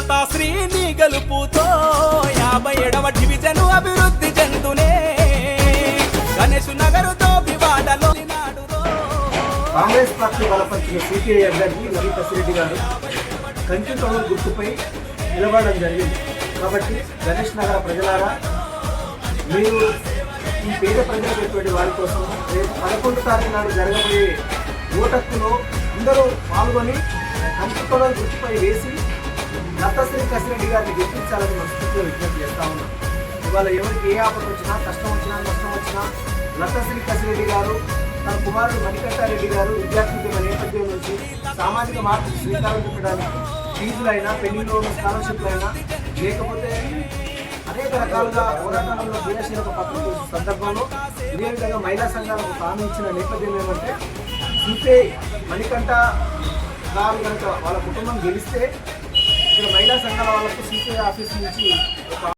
లతాశ్రీని గలుపుతో యాభై ఏడవ డివిజను అభివృద్ధి చెందునే. గణేష్ నగరుతో వివాడలో కాంగ్రెస్ పార్టీ బలపరిచిన సిపిఐ అభ్యర్థి లలిత కసిరెడ్డి గారు కంచి గుర్తుపై నిలబడడం జరిగింది. కాబట్టి గణేష్ నగర ప్రజలారా మీరు ఈ పేద ప్రజలైనటువంటి వారి కోసం రేపు పదకొండు తారీఖు నాడు జరగబోయే ఓటక్కులో అందరూ పాల్గొని కంచి తొడలు గుర్తుపై వేసి దత్తశ్రీ కసిరెడ్డి గారిని గెలిపించాలని మనస్ఫూర్తిగా విజ్ఞప్తి చేస్తా ఉన్నాం. ఇవాళ ఎవరికి ఏ ఆపద వచ్చినా కష్టం వచ్చినా నష్టం వచ్చినా లతశ్రీ కసిరెడ్డి గారు తన కుమారుడు మణికంఠారెడ్డి గారు విద్యార్థుల నేపథ్యం నుంచి సామాజిక మార్పుకు శ్రీకారం చుట్టడానికి ఫీజులైనా పెళ్ళిలో ఉన్న స్కాలర్షిప్లైనా లేకపోతే అనేక రకాలుగా పోరాటంలో క్రియాశీలక పత్రం సందర్భంలో ఇదే విధంగా మహిళా సంఘాలకు తాను ఇచ్చిన నేపథ్యం ఏమంటే సిపిఐ మణికంఠ గారు కనుక వాళ్ళ కుటుంబం గెలిస్తే ఇక్కడ మహిళా సంఘాల వాళ్ళకు సిపిఐ ఆఫీస్ నుంచి ఒక